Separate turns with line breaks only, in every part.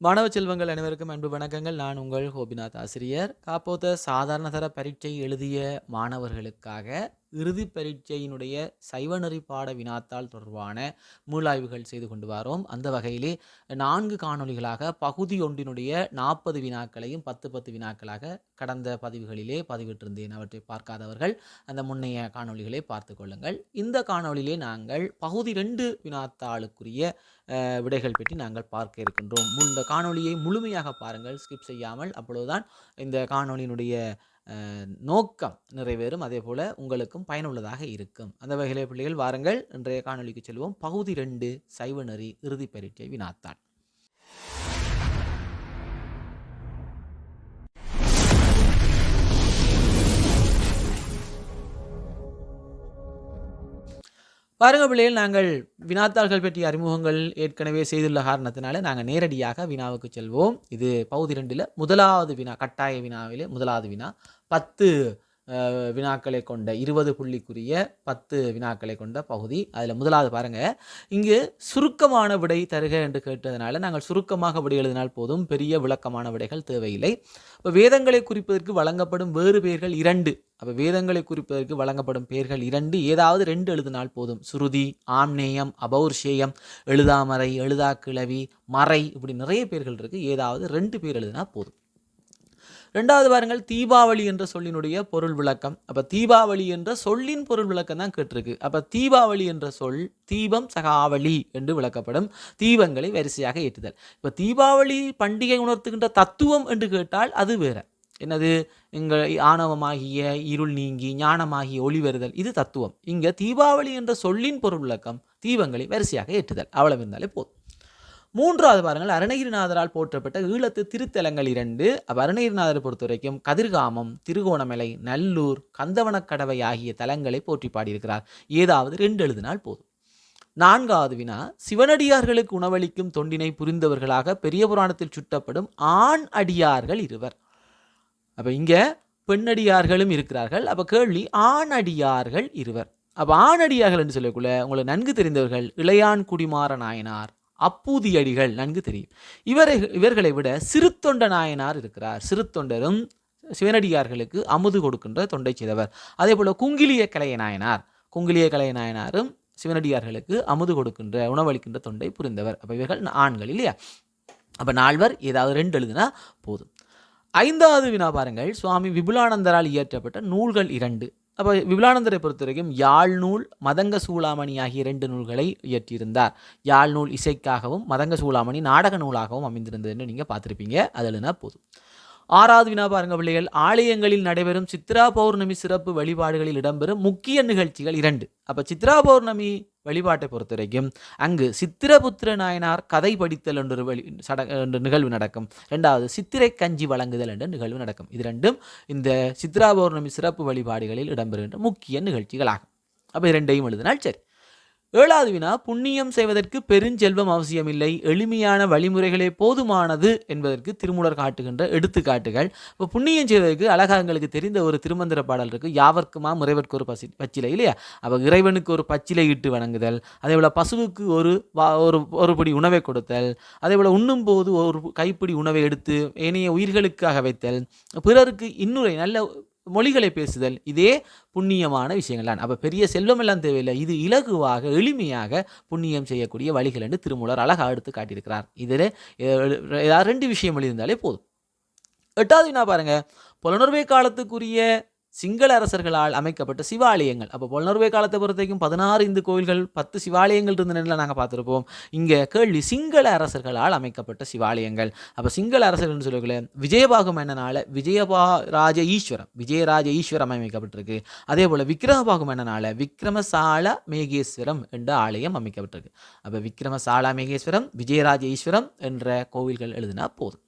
மாணவ செல்வங்கள் அனைவருக்கும் அன்பு வணக்கங்கள். நான் உங்கள் கோபிநாத் ஆசிரியர். காப்போத்த சாதாரண தர பரீட்சை எழுதிய மாணவர்களுக்காக இறுதி பரீட்சையினுடைய சைவநெறி பாட வினாத்தாள் தொடர்பான மூலாய்வுகள் செய்து கொண்டு வரோம். அந்த வகையிலே நான்கு காணொளிகளாக பகுதி ஒன்றினுடைய நாற்பது வினாக்களையும் பத்து பத்து வினாக்களாக கடந்த பதிவுகளிலே பதிவிட்டிருந்தேன். அவற்றை பார்க்காதவர்கள் அந்த முன்னைய காணொளிகளை பார்த்து கொள்ளுங்கள். இந்த காணொளியிலே நாங்கள் பகுதி ரெண்டு வினாத்தாளுக்குரிய விடைகள் பற்றி நாங்கள் பார்க்க இருக்கின்றோம். இந்த காணொளியை முழுமையாக பாருங்கள். ஸ்கிப் செய்யாமல் அப்பொழுதுதான் இந்த காணொலியினுடைய நோக்கம் நிறைவேறும். அதே போல் உங்களுக்கும் பயனுள்ளதாக இருக்கும். அந்த வகையிலே பிள்ளைகள் வாருங்கள். இன்றைய காணொளிக்கு செல்வோம். பகுதி ரெண்டு சைவநெறி இறுதி பரீட்சை வினாத்தான் பாருங்க பிள்ளைகள் நாங்கள் வினாத்தாள்கள் பற்றிய அறிமுகங்கள் ஏற்கனவே செய்துள்ள காரணத்தினால நாங்கள் நேரடியாக வினாவுக்கு செல்வோம். இது பகுதி ரெண்டில் முதலாவது வினா கட்டாய வினாவிலே முதலாவது வினா. பத்து வினாக்களை கொண்ட இருபது புள்ளிக்குரிய பத்து வினாக்களை கொண்ட பகுதி. அதில் முதலாவது பாருங்கள் இங்கு சுருக்கமான விடை தருக என்று கேட்டதனால நாங்கள் சுருக்கமாக விடை எழுதினால் போதும். பெரிய விளக்கமான விடைகள் தேவையில்லை. இப்போ வேதங்களை குறிப்பதற்கு வழங்கப்படும் வேறு பெயர்கள் இரண்டு. அப்போ வேதங்களை குறிப்பதற்கு வழங்கப்படும் பெயர்கள் இரண்டு. ஏதாவது ரெண்டு எழுதினால் போதும். சுருதி ஆம்நேயம் அபௌர்ஷேயம் எழுதாமறை எழுதா கிளவி மறை இப்படி நிறைய பேர்கள் இருக்குது ஏதாவது ரெண்டு பேர் எழுதினா போதும். ரெண்டாவது பாருங்கள் தீபாவளி என்ற சொல்லினுடைய பொருள் விளக்கம். அப்போ தீபாவளி என்ற சொல்லின் பொருள் விளக்கம் தான் கேட்டிருக்கு. அப்போ தீபாவளி என்ற சொல் தீபம் சகாவளி என்று விளக்கப்படும் தீபங்களை வரிசையாக ஏற்றுதல். இப்போ தீபாவளி பண்டிகை உணர்த்துகின்ற தத்துவம் என்று கேட்டால் அது வேற. என்னது? இங்கே ஆணவமாகிய இருள் நீங்கி ஞானமாகிய ஒளி வருதல் இது தத்துவம். இங்கே தீபாவளி என்ற சொல்லின் பொருள் விளக்கம் தீபங்களை வரிசையாக ஏற்றுதல். அவ்வளவு இருந்தாலே போதும். மூன்றாவது பாருங்கள் அருணகிரிநாதரால் போற்றப்பட்ட ஈழத்து திருத்தலங்கள் இரண்டு. அப்போ அருணகிரிநாதரை பொறுத்த வரைக்கும் கதிர்காமம் திருகோணமலை நல்லூர் கந்தவனக்கடவை ஆகிய தலங்களை போற்றி பாடியிருக்கிறார். ஏதாவது ரெண்டு எழுதினால் போதும். நான்காவது வினா சிவனடியார்களுக்கு உணவளிக்கும் தொண்டினை புரிந்தவர்களாக பெரிய புராணத்தில் சுட்டப்படும் ஆண் அடியார்கள் இருவர். அப்போ இங்கே பெண்ணடியார்களும் இருக்கிறார்கள். அப்போ கேள்வி ஆணடியார்கள் இருவர். அப்போ ஆணடியார்கள் என்று சொல்லக்குள்ள உங்களுக்கு நன்கு தெரிந்தவர்கள் இளையான் குடிமாற நாயனார் அப்பூதியடிகள் நன்கு தெரியும். இவரை இவர்களை விட சிறுத்தொண்ட நாயனார் இருக்கிறார். சிறுத்தொண்டரும் சிவனடியார்களுக்கு அமுது கொடுக்கின்ற தொண்டை செய்தவர். அதே போல் குங்கிலிய கலைய நாயனார். குங்கிலிய கலைய நாயனாரும் சிவனடியார்களுக்கு அமுது கொடுக்கின்ற உணவளிக்கின்ற தொண்டை புரிந்தவர். அப்போ இவர்கள் ஆண்கள் இல்லையா? அப்போ நால்வர் ஏதாவது ரெண்டு எழுதுனா போதும். ஐந்தாவது வினா பாருங்கள். சுவாமி விபுலானந்தரால் இயற்றப்பட்ட நூல்கள் இரண்டு. அப்போ விபுலானந்தரை பொறுத்த வரைக்கும் யாழ் நூல் மதங்க சூளாமணி ஆகிய இரண்டு நூல்களை இயற்றியிருந்தார். யாழ் நூல் இசைக்காகவும் மதங்க சூளாமணி நாடக நூலாகவும் அமைந்திருந்ததுன்னு நீங்கள் பார்த்துருப்பீங்க. அதுலனா போதும்? ஆறாவது வினா பாருங்க பிள்ளைகள். ஆலயங்களில் நடைபெறும் சித்ரா பௌர்ணமி சிறப்பு வழிபாடுகளில் இடம்பெறும் முக்கிய நிகழ்ச்சிகள் இரண்டு. அப்போ சித்ரா பௌர்ணமி வழிபாட்டை பொறுத்த வரைக்கும் அங்கு சித்திரபுத்திர நாயனார் கதை படித்தல் என்ற வழி சட என்ற நிகழ்வு நடக்கும். ரெண்டாவது சித்திரை கஞ்சி வழங்குதல் என்ற நிகழ்வு நடக்கும். இது ரெண்டும் இந்த சித்ரா பௌர்ணமி சிறப்பு வழிபாடுகளில் இடம்பெறுகின்ற முக்கிய நிகழ்ச்சிகளாகும். அப்போ இரண்டையும் எழுதினால் சரி. ஏழாவது வினா புண்ணியம் செய்வதற்கு பெருஞ்செல்வம் அவசியமில்லை. எளிமையான வழிமுறைகளே போதுமானது என்பதற்கு திருமூலர் காட்டுகின்ற எடுத்துக்காட்டுகள். இப்போ புண்ணியம் செய்வதற்கு அழகா எங்களுக்கு தெரிந்த ஒரு திருமந்திர பாடல் இருக்குது யாவர்க்குமா முறைவர்க்கு ஒரு பசி பச்சிலை இல்லையா? அப்போ இறைவனுக்கு ஒரு பச்சிலை இட்டு வணங்குதல். அதே போல் பசுவுக்கு ஒரு வா ஒரு ஒரு படி உணவை கொடுத்தல். அதே போல் உண்ணும் போது ஒரு கைப்பிடி உணவை எடுத்து ஏனைய உயிர்களுக்காக வைத்தல். பிறருக்கு இன்னுரை நல்ல மொழிகளை பேசுதல் இதே புண்ணியமான விஷயங்கள் தான் அப்போ பெரிய செல்வம் எல்லாம் தேவையில்லை. இது இலகுவாக எளிமையாக புண்ணியம் செய்யக்கூடிய வழிகள் என்று திருமூலர் அழகாக எடுத்து காட்டியிருக்கிறார். இதில் ஏதாவது ரெண்டு விஷயம் எழுதியிருந்தாலே போதும். எட்டாவது வினா பாருங்கள் புலனுர்வை காலத்துக்குரிய சிங்கள அரசர்களால் அமைக்கப்பட்ட சிவாலயங்கள். அப்போ பொலனர்வே காலத்தை பொறுத்த வரைக்கும் பதினாறு இந்து கோயில்கள் பத்து சிவாலயங்கள் இருந்த நிலையில் நாங்கள் பார்த்துருப்போம். இங்கே கேள்வி சிங்கள அரசர்களால் அமைக்கப்பட்ட சிவாலயங்கள். அப்போ சிங்கள அரசர்கள்னு சொல்லக்குள்ள விஜயபாகு மன்னனால விஜயபா ராஜ ஈஸ்வரம் விஜயராஜ ஈஸ்வரம் அமைக்கப்பட்டிருக்கு. அதே போல் விக்ரமபாகு மன்னனால விக்ரமசால மேகேஸ்வரம் என்ற ஆலயம் அமைக்கப்பட்டிருக்கு. அப்போ விக்ரமசாலா மேகேஸ்வரம் விஜயராஜ ஈஸ்வரம் என்ற கோவில்கள் எழுதினா போதும்.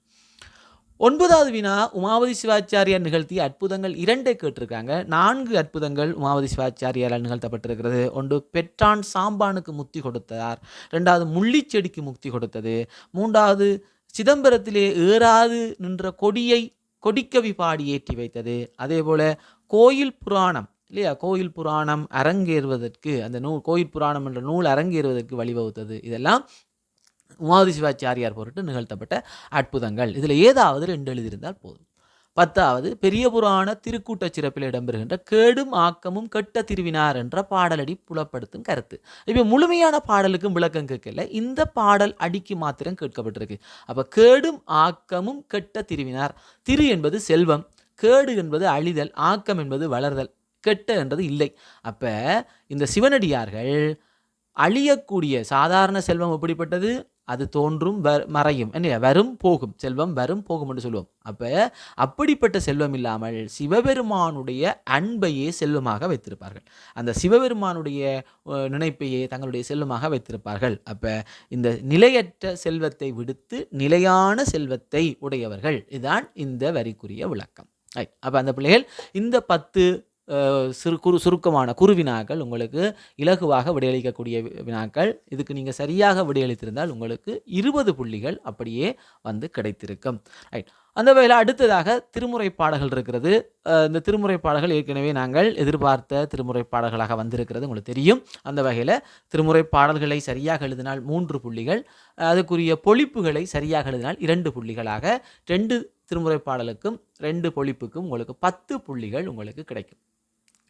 ஒன்பதாவது வினா உமாவதி சிவாச்சாரியார் நிகழ்த்திய அற்புதங்கள் இரண்டை கேட்டிருக்காங்க. நான்கு அற்புதங்கள் உமாவதி சிவாச்சாரியாரால் நிகழ்த்தப்பட்டிருக்கிறது. ஒன்று பெற்றான் சாம்பானுக்கு முக்தி கொடுத்தார். ரெண்டாவது முள்ளிச்செடிக்கு முக்தி கொடுத்தது. மூன்றாவது சிதம்பரத்திலே ஏறாது நின்ற கொடியை கொடிக்கவி பாடி ஏற்றி வைத்தது. அதே போல கோயில் புராணம் இல்லையா? கோயில் புராணம் அரங்கேறுவதற்கு அந்த நூல் கோயில் புராணம் என்ற நூல் அரங்கேறுவதற்கு வழிவகுத்தது. இதெல்லாம் உமாதி சிவாச்சாரியார் பொருட்டு நிகழ்த்தப்பட்ட அற்புதங்கள். இதில் ஏதாவது ரெண்டு எழுதியிருந்தால் போதும். பத்தாவது பெரிய புராண திருக்கூட்டச் சிறப்பில் இடம்பெறுகின்ற கேடும் ஆக்கமும் கெட்ட திருவினார் என்ற பாடலடி புலப்படுத்தும் கருத்து. இப்போ முழுமையான பாடலுக்கும் விளக்கம் கேட்கல. இந்த பாடல் அடிக்கு மாத்திரம் கேட்கப்பட்டிருக்கு. அப்போ கேடும் ஆக்கமும் கெட்ட திருவினார். திரு என்பது செல்வம் கேடு என்பது அழிதல் ஆக்கம் என்பது வளர்தல் கெட்ட என்றது இல்லை. அப்போ இந்த சிவனடியார்கள் அழியக்கூடிய சாதாரண செல்வம் எப்படிப்பட்டது? அது தோன்றும் மறையும். என்ன வரும் போகும். செல்வம் வரும் போகும் என்று சொல்லுவோம். அப்போ அப்படிப்பட்ட செல்வம் இல்லாமல் சிவபெருமானுடைய அன்பையே செல்வமாக வைத்திருப்பார்கள். அந்த சிவபெருமானுடைய நினைப்பையே தங்களுடைய செல்வமாக வைத்திருப்பார்கள். அப்போ இந்த நிலையற்ற செல்வத்தை விடுத்து நிலையான செல்வத்தை உடையவர்கள். இதுதான் இந்த வரிக்குரிய விளக்கம். ரைட் அப்போ அந்த பிள்ளைகள் இந்த பத்து சிறு குறு சுருக்கமான குறு வினாக்கள் உங்களுக்கு இலகுவாக விடையளிக்கக்கூடிய வினாக்கள். இதுக்கு நீங்கள் சரியாக விடையளித்திருந்தால் உங்களுக்கு இருபது புள்ளிகள் அப்படியே வந்து கிடைத்திருக்கும். ரைட் அந்த வகையில் அடுத்ததாக திருமுறை பாடல்கள் இருக்கிறது. இந்த திருமுறை பாடல்கள் ஏற்கனவே நாங்கள் எதிர்பார்த்த திருமுறை பாடல்களாக வந்திருக்கிறது. உங்களுக்கு தெரியும். அந்த வகையில் திருமுறை பாடல்களை சரியாக எழுதினால் மூன்று புள்ளிகள். அதுக்குரிய பொழிப்புகளை சரியாக எழுதினால் இரண்டு புள்ளிகளாக ரெண்டு திருமுறை பாடலுக்கும் ரெண்டு பொழிப்புக்கும் உங்களுக்கு பத்து புள்ளிகள் உங்களுக்கு கிடைக்கும்.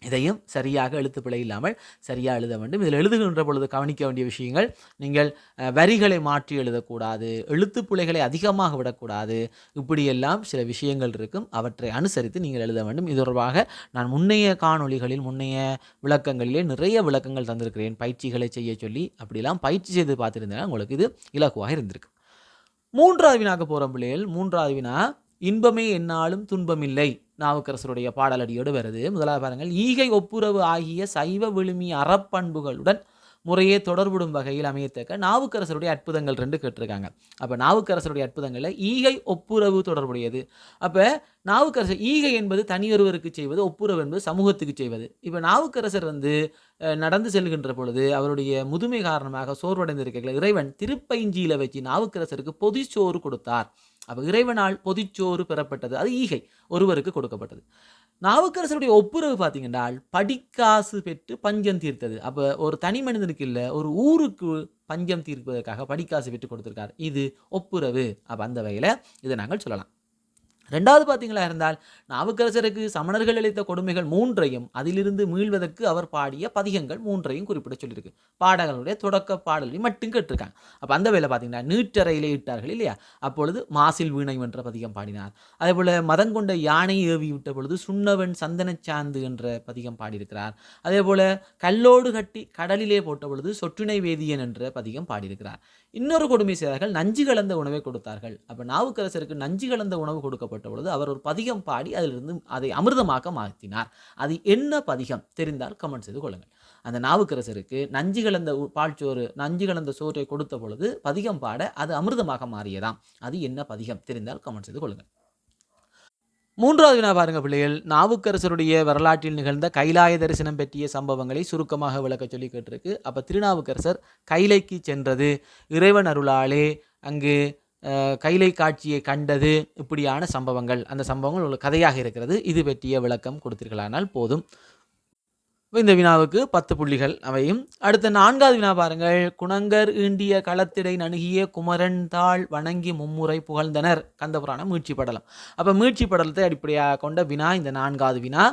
இதையும் சரியாக எழுத்துப்பிழை இல்லாமல் சரியாக எழுத வேண்டும். இதில் எழுதுகின்ற பொழுது கவனிக்க வேண்டிய விஷயங்கள் நீங்கள் வரிகளை மாற்றி எழுதக்கூடாது எழுத்துப்பிழைகளை அதிகமாக விடக்கூடாது இப்படியெல்லாம் சில விஷயங்கள் இருக்கும். அவற்றை அனுசரித்து நீங்கள் எழுத வேண்டும். இது தொடர்பாக நான் முன்னைய காணொளிகளில் முன்னைய விளக்கங்களிலே நிறைய விளக்கங்கள் தந்திருக்கிறேன். பயிற்சிகளை செய்ய சொல்லி அப்படிலாம் பயிற்சி செய்து பார்த்துருந்தேன்னா உங்களுக்கு இது இலகுவாக இருந்திருக்கு மூன்றாவது வினாக்கு போகிற பிள்ளைகள். மூன்றாவது வினா இன்பமே என்னாலும் துன்பமில்லை. நாவுக்கரசருடைய பாடலடியோடு வருது. முதலாவது பாருங்கள் ஈகை ஒப்புரவு ஆகிய சைவ விழுமி அறப்பண்புகளுடன் முறையே தொடர்புடும் வகையில் அமையத்தக்க நாவுக்கரசருடைய அற்புதங்கள் ரெண்டு கேட்டிருக்காங்க. அப்போ நாவுக்கரசருடைய அற்புதங்களில் ஈகை ஒப்புரவு தொடர்புடையது. அப்போ நாவுக்கரசர் ஈகை என்பது தனியொருவருக்கு செய்வது ஒப்புரவு என்பது சமூகத்துக்கு செய்வது. இப்போ நாவுக்கரசர் வந்து நடந்து செல்கின்ற பொழுது அவருடைய முதுமை காரணமாக சோர்வடைந்திருக்கையில் இறைவன் திருப்பைஞ்சியில் வச்சு நாவுக்கரசருக்கு பொதிச்சோறு கொடுத்தார். அப்போ இறைவனால் பொதிச்சோறு பெறப்பட்டது. அது ஈகை ஒருவருக்கு கொடுக்கப்பட்டது. நாவுக்கரசருடைய ஒப்புரவு பார்த்தீங்கன்னா படிக்காசு பெற்று பஞ்சம் தீர்த்தது. அப்போ ஒரு தனி மனிதனுக்கு இல்லை ஒரு ஊருக்கு பஞ்சம் தீர்ப்பதற்காக படிக்காசு பெற்று கொடுத்துருக்காரு. இது ஒப்புரவு. அப்போ அந்த வகையில் இதை நாங்கள் சொல்லலாம். ரெண்டாவது பார்த்தீங்களா இருந்தால் நாவுக்கரசருக்கு சமணர்கள் அளித்த கொடுமைகள் மூன்றையும் அதிலிருந்து மீள்வதற்கு அவர் பாடிய பதிகங்கள் மூன்றையும் குறிப்பிட சொல்லியிருக்கு. பாடகர்களுடைய தொடக்க பாடலையும் மட்டும் கேட்டிருக்காங்க. அப்போ அந்த வேலை பார்த்தீங்கன்னா நீட்டறையிலே இட்டார்கள் இல்லையா? அப்பொழுது மாசில் வீணை என்ற பதிகம் பாடினார். அதே போல் மதங்கொண்ட யானை ஏவி விட்ட பொழுது சுண்ணவன் சந்தன சாந்து என்ற பதிகம் பாடியிருக்கிறார். அதே போல் கல்லோடு கட்டி கடலிலே போட்ட பொழுது சொற்றுணை வேதியன் என்ற பதிகம் பாடியிருக்கிறார். இன்னொரு கொடுமை செய்தார்கள் நஞ்சு கலந்த உணவை கொடுத்தார்கள். அப்போ நாவுக்கரசருக்கு நஞ்சு கலந்த உணவு கொடுக்கப்பட்ட பொழுது அவர் ஒரு பதிகம் பாடி அதிலிருந்து அதை அமிர்தமாக்க மாற்றினார். அது என்ன பதிகம்? தெரிந்தால் கமெண்ட் செய்து கொள்ளுங்கள். அந்த நாவுக்கரசருக்கு நஞ்சு கலந்த உ- பால்சோறு நஞ்சு கலந்த சோற்றை கொடுத்த பொழுது பதிகம் பாட அது அமிர்தமாக மாறியதாம். அது என்ன பதிகம்? தெரிந்தால் கமெண்ட் செய்து கொள்ளுங்கள். மூன்றாவது வினா பாருங்க பிள்ளைகள். நாவுக்கரசருடைய வரலாற்றில் நிகழ்ந்த கைலாய தரிசனம் பற்றிய சம்பவங்களை சுருக்கமாக விளக்க சொல்லி கேட்டிருக்கு. அப்போ திருநாவுக்கரசர் கைலைக்கு சென்றது. இறைவன் அருளாலே அங்கு கைலை காட்சியை கண்டது. இப்படியான சம்பவங்கள். அந்த சம்பவங்கள் ஒரு கதையாக இருக்கிறது. இது பற்றிய விளக்கம் கொடுத்தீர்களானால் போதும். இந்த வினாவுக்கு பத்து புள்ளிகள். அவையும் அடுத்த நான்காவது வினா பாருங்கள். குணங்கர் ஈண்டிய களத்திடை நணுகிய குமரன் தாள் வணங்கி மும்முறை புகழ்ந்தனர். கந்தபுராணம் மீட்சி படலம். அப்போ மீட்சி படலத்தை அடிப்படையாக கொண்ட வினா இந்த நான்காவது வினா.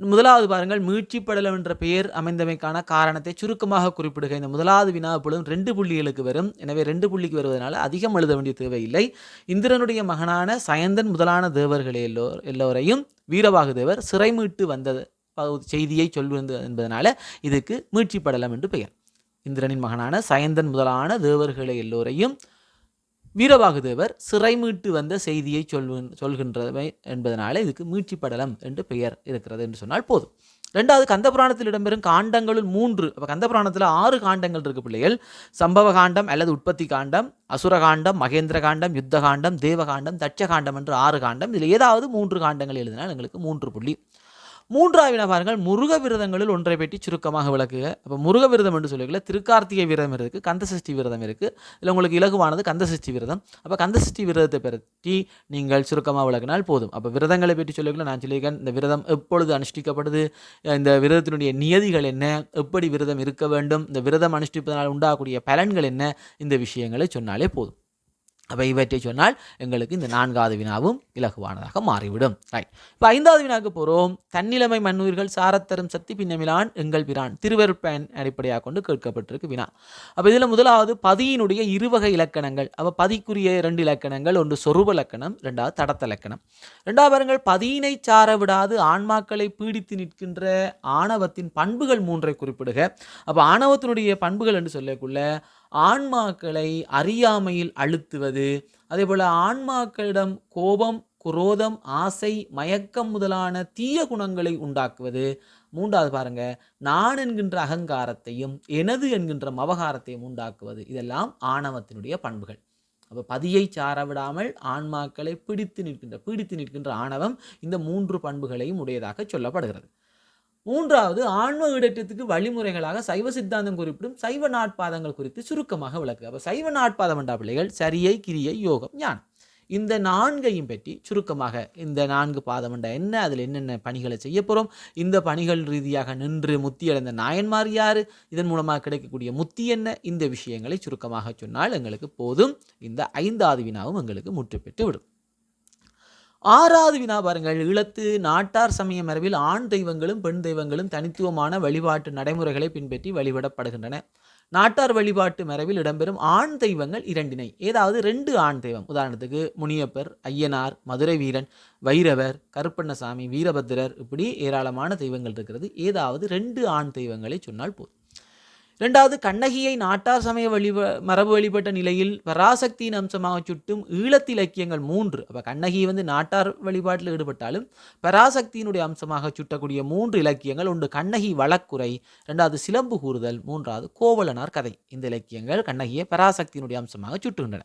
முதலாவது பாருங்கள் மீட்சி படலம் என்ற பெயர் அமைந்தமைக்கான காரணத்தை சுருக்கமாக குறிப்பிடுக. இந்த முதலாவது வினா எப்பொழுதும் ரெண்டு புள்ளிகளுக்கு வரும். எனவே ரெண்டு புள்ளிக்கு வருவதனால அதிகம் எழுத வேண்டிய தேவையில்லை. இந்திரனுடைய மகனான சயந்தன் முதலான தேவர்கள் எல்லோர் எல்லோரையும் வீரவாகு தேவர் சிறை மீட்டு வந்தது. செய்தியை சொல்வது என்பதனால இதுக்கு மீட்சி படலம் என்று பெயர். இந்திரனின் மகனான சயந்தன் முதலான தேவர்களை எல்லோரையும் வீரபாகு தேவர் சிறை மீட்டு வந்த செய்தியை சொல்வு சொல்கின்றவை என்பதனால இதுக்கு மீட்சி படலம் என்று பெயர் இருக்கிறது என்று சொன்னால் போதும். ரெண்டாவது கந்தபுராணத்தில் இடம்பெறும் காண்டங்களுள் மூன்று அப்போ கந்தபுராணத்தில் ஆறு காண்டங்கள் இருக்கு பிள்ளைகள். சம்பவ காண்டம் அல்லது உற்பத்தி காண்டம் அசுர காண்டம் மகேந்திர காண்டம் யுத்த காண்டம் தேவ காண்டம் தட்ச காண்டம் என்று ஆறு காண்டம். இதில் ஏதாவது மூன்று காண்டங்கள் எழுதினால் எங்களுக்கு மூன்று புள்ளி மூன்றாவின பாருங்கள் முருக விரதங்களில் ஒன்றை பற்றி சுருக்கமாக விளக்குக. அப்போ முருக விரதம் என்று சொல்லிக்கல திருக்கார்த்திகை விரதம் இருக்குது கந்தசஷ்டி விரதம் இருக்குது இல்லை உங்களுக்கு இலகுவானது கந்தசஷ்டி விரதம். அப்போ கந்தசஷ்டி விரதத்தை பற்றி நீங்கள் சுருக்கமாக விளக்கினால் போதும். அப்போ விரதங்களை பற்றி சொல்லிக்கல நான் சொல்லியிருக்கேன் இந்த விரதம் எப்பொழுது அனுஷ்டிக்கப்படுது இந்த விரதத்தினுடைய நியதிகள் என்ன எப்படி விரதம் இருக்க வேண்டும் இந்த விரதம் அனுஷ்டிப்பதனால் உண்டாகக்கூடிய பலன்கள் என்ன இந்த விஷயங்களை சொன்னாலே போதும். அப்போ இவற்றை சொன்னால் எங்களுக்கு இந்த நான்காவது வினாவும் இலகுவானதாக மாறிவிடும். ரைட் இப்போ ஐந்தாவது வினாவுக்கு போகிறோம் தன்னிலைமை மண்ணுயிர்கள் சாரத்தரும் சக்தி பின்னமிலான் எங்கள் பிரான். திருவருட்பயன் அடிப்படையாக கொண்டு கேட்கப்பட்டிருக்கு வினா. அப்போ இதில் முதலாவது பதியினுடைய இருவகை இலக்கணங்கள். அப்போ பதிக்குரிய இரண்டு இலக்கணங்கள். ஒன்று சொரூப இலக்கணம் ரெண்டாவது தடத்த இலக்கணம். ரெண்டாவது பாருங்கள் பதியினை சார விடாது ஆன்மாக்களை பீடித்து நிற்கின்ற ஆணவத்தின் பண்புகள் மூன்றை குறிப்பிடுக. அப்போ ஆணவத்தினுடைய பண்புகள் என்று சொல்லக்குள்ள ஆன்மாக்களை அறியாமையில் அழுத்துவது அதே போல் ஆன்மாக்களிடம் கோபம் குரோதம் ஆசை மயக்கம் முதலான தீய குணங்களை உண்டாக்குவது. மூன்றாவது பாருங்க நான் என்கின்ற அகங்காரத்தையும் எனது என்கின்ற மவகாரத்தையும் உண்டாக்குவது. இதெல்லாம் ஆணவத்தினுடைய பண்புகள். அப்போ பதியை சார விடாமல் ஆன்மாக்களை பிடித்து நிற்கின்ற பிடித்து நிற்கின்ற ஆணவம் இந்த மூன்று பண்புகளையும் உடையதாக சொல்லப்படுகிறது. மூன்றாவது ஆன்ம இடத்திற்கு வழிமுறைகளாக சைவ சித்தாந்தம் குறிப்பிடும் சைவ நாட்பாதங்கள் குறித்து சுருக்கமாக விளக்கு. அப்போ சைவ நாட்பாதம் என்ற பிள்ளைகள் சரியை கிரியை யோகம் ஞானம். இந்த நான்கையும் பற்றி சுருக்கமாக இந்த நான்கு பாதம் என்ற என்ன அதில் என்னென்ன பணிகளை செய்ய போகிறோம் இந்த பணிகள் ரீதியாக நின்று முத்தி அடைந்த நாயன்மார் யார்? இதன் மூலமாக கிடைக்கக்கூடிய முத்தி என்ன? இந்த விஷயங்களை சுருக்கமாக சொன்னால் எங்களுக்கு போதும். இந்த ஐந்தாவது வினாவும் எங்களுக்கு முற்று பெற்று விடும் ஆறாவது வினா பாருங்கள். ஈழத்து நாட்டார் சமய மரபில் ஆண் தெய்வங்களும் பெண் தெய்வங்களும் தனித்துவமான வழிபாட்டு நடைமுறைகளை பின்பற்றி வழிபடப்படுகின்றன. நாட்டார் வழிபாட்டு மரபில் இடம்பெறும் ஆண் தெய்வங்கள் இரண்டினை. ஏதாவது ரெண்டு ஆண் தெய்வம். உதாரணத்துக்கு முனியப்பர் ஐயனார் மதுரை வீரன் வைரவர் கருப்பண்ணசாமி வீரபத்திரர் இப்படி ஏராளமான தெய்வங்கள் இருக்கிறது. ஏதாவது ரெண்டு ஆண் தெய்வங்களை சொன்னால் போதும். ரெண்டாவது கண்ணகியை நாட்டார் சமய வழிப மரபு வழிபட்ட நிலையில் பராசக்தியின் அம்சமாக சுட்டும் ஈழத்து இலக்கியங்கள் மூன்று. அப்போ கண்ணகி வந்து நாட்டார் வழிபாட்டில் ஈடுபட்டாலும் பராசக்தியினுடைய அம்சமாக சுட்டக்கூடிய மூன்று இலக்கியங்கள் ஒன்று கண்ணகி வழக்குறை ரெண்டாவது சிலம்பு கூறுதல் மூன்றாவது கோவலனார் கதை. இந்த இலக்கியங்கள் கண்ணகியை பராசக்தியினுடைய அம்சமாக சுட்டுகின்றன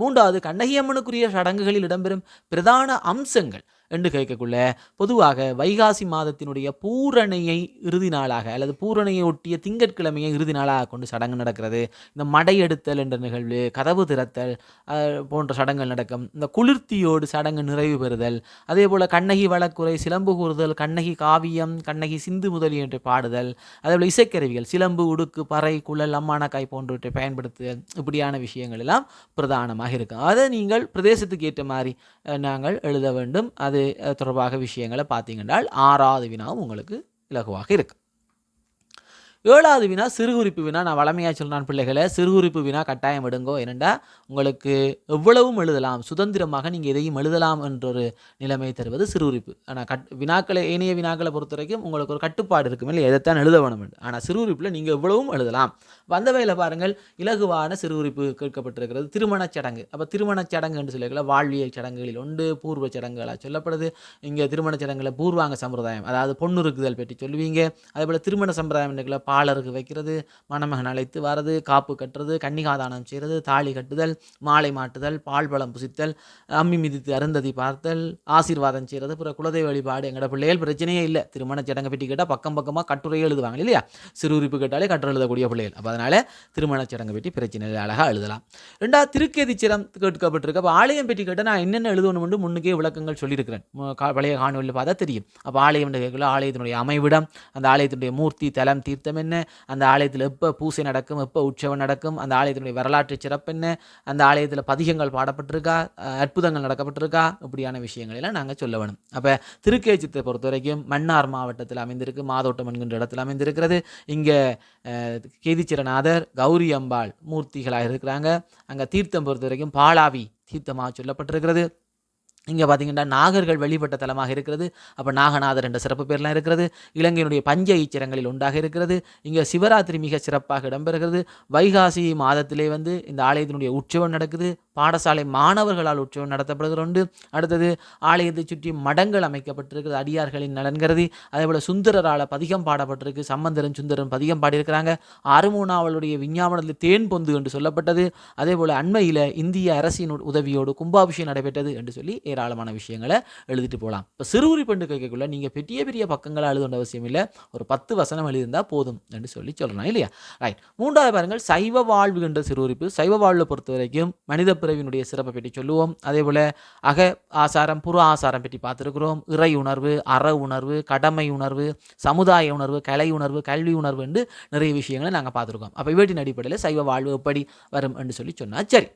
மூன்றாவது கண்ணகியம்மனுக்குரிய சடங்குகளில் இடம்பெறும் பிரதான அம்சங்கள். என்று கேட்கக்குள்ள பொதுவாக வைகாசி மாதத்தினுடைய பூரணையை இறுதி நாளாக அல்லது பூரணையை ஒட்டிய திங்கட்கிழமையை இறுதி நாளாக கொண்டு சடங்கு நடக்கிறது. இந்த மடை எடுத்தல் என்ற நிகழ்வு கதவு திறத்தல் போன்ற சடங்குகள் நடக்கும். இந்த குளிர்த்தியோடு சடங்கு நிறைவு பெறுதல். அதே போல் கண்ணகி வழக்குறை சிலம்பு கூறுதல் கண்ணகி காவியம் கண்ணகி சிந்து முதலிய என்று பாடுதல். அதே போல் இசைக்கருவிகள் சிலம்பு உடுக்கு பறை குழல் அம்மானக்காய் போன்றவற்றை பயன்படுத்துதல் இப்படியான விஷயங்கள் எல்லாம் பிரதானமாக இருக்கும் அதை நீங்கள் பிரதேசத்துக்கு ஏற்ற மாதிரி நாங்கள் எழுத வேண்டும். அது தொடர்பாக விஷயங்களை பார்த்தீங்கன்றால் ஆறாவது வினாவும் உங்களுக்கு இலகுவாக இருக்குது ஏழாவது வினா சிறுகுறிப்பு வினா. நான் வளமையாக சொல்கிறான் பிள்ளைகளை சிறுகுறிப்பு வினா கட்டாயம் எடுங்கோ. என்னென்னா உங்களுக்கு எவ்வளவும் எழுதலாம். சுதந்திரமாக நீங்கள் எதையும் எழுதலாம் என்ற ஒரு நிலைமை தருவது சிறுகுறிப்பு ஆனால் கட் வினாக்களை ஏனைய வினாக்களை பொறுத்த வரைக்கும் உங்களுக்கு ஒரு கட்டுப்பாடு இருக்கும் இல்லை எதைத்தான் எழுத வேணும் ஆனால் சிறுகுறிப்பில் நீங்கள் எவ்வளவும் எழுதலாம். வந்த வகையில் பாருங்கள் இலகுவான சிறுகுறிப்பு கேட்கப்பட்டிருக்கிறது. திருமணச் சடங்கு. அப்போ திருமணச் சடங்கு என்று சொல்லிக்கலாம் வாழ்வியல் சடங்குகளில் உண்டு பூர்வ சடங்குகளாக சொல்லப்படுது. இங்கே திருமணச் சடங்குல பூர்வாங்க சம்பிரதாயம் அதாவது பொண்ணுருக்குதல் பற்றி சொல்லுவீங்க. அதே போல் திருமண சம்பிரதாயம் பாலருக்கு வைக்கிறது மணமகன் அழைத்து வரது காப்பு கட்டுறது கன்னிகாதானம் செய்கிறது தாலி கட்டுதல் மாலை மாட்டுதல் பால் பழம் புசித்தல் அம்மி மிதித்து அருந்ததி பார்த்தல் ஆசீர்வாதம் செய்கிறது பிற குலதெய்வ வழிபாடு எங்களோட பிள்ளைகள் பிரச்சனையே இல்லை. திருமண சடங்கை பற்றி கேட்டால் பக்கம் பக்கமாக கட்டுரை எழுதுவாங்க இல்லையா? சிறு உறுப்பு கேட்டாலே கட்டுரை எழுதக்கூடிய பிள்ளைகள். அப்போ அதனால் திருமண சடங்கை பற்றி பிரச்சனை அழகாக எழுதலாம். ரெண்டாவது திருக்கேதி சிரம் கேட்கப்பட்டிருக்கு. அப்போ ஆலயம் பற்றி கேட்டால் நான் என்னென்ன எழுதணும் முன்னுக்கே விளக்கங்கள் சொல்லியிருக்கிறேன். பழைய காணொலியில் பார்த்தா தெரியும். அப்போ ஆலயம் கேட்கல ஆலயத்தினுடைய அமைவிடம் அந்த ஆலயத்தினுடைய மூர்த்தி தலம் தீர்த்தம் என்ன அந்த ஆலயத்தில் எப்போ பூசை நடக்கும் எப்போ உற்சவம் நடக்கும் அந்த ஆலயத்தினுடைய வரலாற்று சிறப்பு என்ன அந்த ஆலயத்தில் பதிகங்கள் பாடப்பட்டிருக்கா? அற்புதங்கள் நடக்கப்பட்டிருக்கா? இப்படியான விஷயங்கள் எல்லாம் நாங்கள் சொல்ல வேணும். அப்போ திருக்கேச்சித்தை பொறுத்த வரைக்கும் மன்னார் மாவட்டத்தில் அமைந்திருக்கு மாதோட்டம் என்கின்ற இடத்தில் அமைந்திருக்கிறது. இங்கே கேதிச்சிரநாதர் கௌரி அம்பாள் மூர்த்திகளாக இருக்கிறாங்க. அங்கே தீர்த்தம் பொறுத்த வரைக்கும் பாலாவி தீர்த்தமாக சொல்லப்பட்டிருக்கிறது. இங்கே பார்த்தீங்கன்னா நாகர்கள் வழிபட்ட தலமாக இருக்கிறது. அப்போ நாகநாதர் என்ற சிறப்பு பேர்லாம் இருக்கிறது. இலங்கையினுடைய பஞ்ச ஈச்சரங்களில் உண்டாக இருக்கிறது. இங்கே சிவராத்திரி மிக சிறப்பாக இடம்பெறுகிறது. வைகாசி மாதத்திலே வந்து இந்த ஆலயத்தினுடைய உற்சவம் நடக்குது. பாடசாலை மாணவர்களால் உற்சவம் நடத்தப்படுகிறது. அடுத்தது ஆலயத்தை சுற்றி மடங்கள் அமைக்கப்பட்டிருக்கிறது. அடியார்களின் நலன் கருதி அதேபோல் சுந்தரரால் பதிகம் பாடப்பட்டிருக்கு. சம்பந்தரன் சுந்தரன் பதிகம் பாடியிருக்கிறாங்க. அருமூனாவளுடைய விஞ்ஞாபனத்தில் தேன் பொந்து என்று சொல்லப்பட்டது. அதேபோல் அண்மையில் இந்திய அரசின் உதவியோடு கும்பாபிஷேகம் நடைபெற்றது என்று சொல்லி ஏராளமான விஷயங்களை எழுதிட்டு போகலாம். இப்போ சிறுகுறி பெண்டு கேட்கக்குள்ள நீங்கள் பெரிய பெரிய பக்கங்களை எழுத அவசியம் இல்லை. ஒரு பத்து வசனம் எழுதியிருந்தால் போதும் என்று சொல்லி சொல்லலாம் இல்லையா? ரைட் மூன்றாவது பாருங்கள். சைவ வாழ்வு என்ற சிறுகுறிப்பு. சைவ வாழ்வை பொறுத்த வரைக்கும் மனித பிறவினுடைய சிறப்பை பற்றி சொல்லுவோம். அதே போல் அக ஆசாரம் புற ஆசாரம் பற்றி பார்த்துருக்குறோம். இறை உணர்வு அற உணர்வு கடமை உணர்வு சமுதாய உணர்வு கலை உணர்வு கல்வி உணர்வு என்று நிறைய விஷயங்களை நாங்கள் பார்த்துருக்கோம். அப்போ இவற்றின் அடிப்படையில் சைவ வாழ்வு எப்படி வரும் என்று சொல்லி சொன்னால் சரி.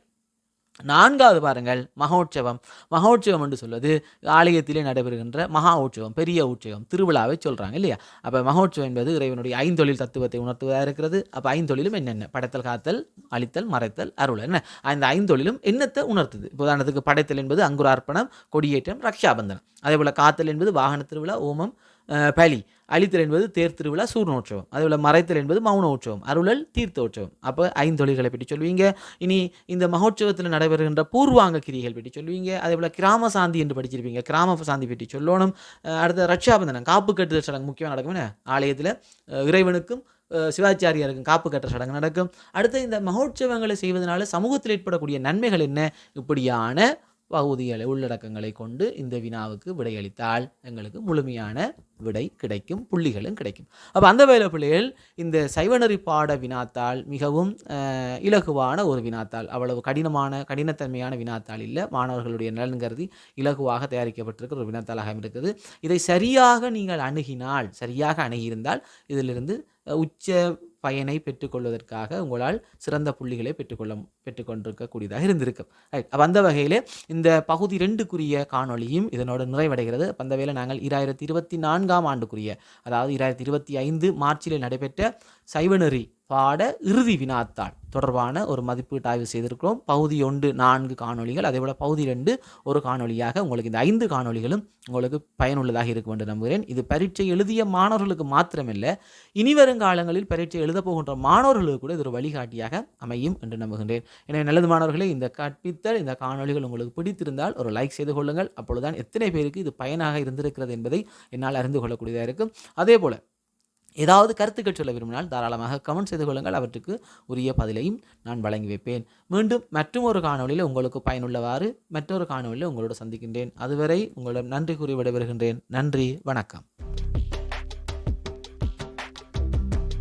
நான்காவது பாருங்கள் மகோற்சவம். மகோற்சவம் என்று சொல்வது ஆலயத்திலே நடைபெறுகின்ற மகா உற்சவம் பெரிய உற்சவம் திருவிழாவை சொல்கிறாங்க இல்லையா? அப்போ மகோற்சவம் என்பது இறைவனுடைய ஐந்தொழில் தத்துவத்தை உணர்த்துவதாக இருக்கிறது? அப்போ ஐந்தொழிலும் என்னென்ன? படைத்தல் காத்தல் அழித்தல் மறைத்தல் அருள் என்ன? அந்த ஐந்தொழிலும் என்னத்தை உணர்த்துது? உதாரணத்துக்கு படைத்தல் என்பது அங்குரார்ப்பணம் கொடியேற்றம் ரக்ஷாபந்தனம். அதே போல் காத்தல் என்பது வாகன திருவிழா ஓமம் பலி. அழித்தல் என்பது தேர் திருவிழா சூர்ணோற்சவம் அதேபோல் மறைத்தல் என்பது மௌன உற்சவம் அருளல் தீர்த்த உற்சவம். அப்போ ஐந்தொழிகளை பற்றி சொல்வீங்க. இனி இந்த மகோற்சவத்தில் நடைபெறுகின்ற பூர்வாங்க கிரிகள் பற்றி சொல்வீங்க. அதேபோல் கிராம சாந்தி என்று படிச்சிருப்பீங்க. கிராம சாந்தி பற்றி சொல்லணும். அடுத்த ரட்சாபந்தனம் காப்பு கட்டுதல் சடங்கு முக்கியமாக நடக்கும் ஆலயத்தில் இறைவனுக்கும் சிவாச்சாரியாருக்கும் காப்பு கட்டுற சடங்கு நடக்கும். அடுத்து இந்த மகோற்சவங்களை செய்வதனால சமூகத்தில் ஏற்படக்கூடிய நன்மைகள் என்ன? இப்படியான பகுதிகளை உள்ளடக்கங்களை கொண்டு இந்த வினாவுக்கு விடையளித்தால் எங்களுக்கு முழுமையான விடை கிடைக்கும் புள்ளிகளும் கிடைக்கும். அப்போ அந்த வேலை பிள்ளைகள் இந்த சைவநெறி பாட வினாத்தால் மிகவும் இலகுவான ஒரு வினாத்தாள். அவ்வளவு கடினமான கடினத்தன்மையான வினாத்தாள் இல்லை. மாணவர்களுடைய நலன் கருதி இலகுவாக தயாரிக்கப்பட்டிருக்கிற ஒரு வினாத்தாளாக இருக்குது இதை சரியாக நீங்கள் அணுகினால் சரியாக அணுகியிருந்தால் இதிலிருந்து உச்ச பயனை பெற்றுக்கொள்வதற்காக உங்களால் சிறந்த புள்ளிகளை பெற்றுக்கொள்ள பெற்றுக்கொண்டிருக்கக்கூடியதாக இருந்திருக்கும். ரைட் அப்போ அந்த வகையில் இந்த பகுதி ரெண்டுக்குரிய காணொலியும் இதனோட நிறைவடைகிறது. அந்த வேலை நாங்கள் இராயிரத்தி இருபத்தி நான்காம் ஆண்டுக்குரிய அதாவது இராயிரத்தி இருபத்தி ஐந்து மார்ச்சில் நடைபெற்ற சைவநெறி பாட இறுதி வினாத்தாள். தொடர்பான ஒரு மதிப்பீட்டு ஆய்வு செய்திருக்கிறோம். பகுதி ஒன்று நான்கு காணொலிகள் அதே போல் பகுதி ரெண்டு ஒரு காணொலியாக உங்களுக்கு இந்த ஐந்து காணொலிகளும் உங்களுக்கு பயனுள்ளதாக இருக்கும் என்று நம்புகிறேன். இது பரீட்சை எழுதிய மாணவர்களுக்கு மாத்திரமில்லை. இனி வருங்காலங்களில் பரீட்சை எழுத போகின்ற மாணவர்களுக்கு கூட இது ஒரு வழிகாட்டியாக அமையும் என்று நம்புகின்றேன். எனவே நல்லது மாணவர்களே இந்த கற்பித்தல் இந்த காணொலிகள் உங்களுக்கு பிடித்திருந்தால் ஒரு லைக் செய்து கொள்ளுங்கள். அப்பொழுதுதான் எத்தனை பேருக்கு இது பயனாக இருந்திருக்கிறது என்பதை என்னால் அறிந்து கொள்ளக்கூடியதாக இருக்கும். அதே போல் ஏதாவது கருத்துக்கள் சொல்ல விரும்பினால் தாராளமாக கமெண்ட் செய்து கொள்ளுங்கள். அவற்றுக்கு உரிய பதிலையும் நான் வழங்கி வைப்பேன். மீண்டும் மற்றும் ஒரு காணொலியில் உங்களுக்கு பயனுள்ளவாறு மற்றொரு காணொலியில் உங்களோடு சந்திக்கின்றேன். அதுவரை உங்களிடம் நன்றி கூறி விடைபெறுகின்றேன். நன்றி வணக்கம்.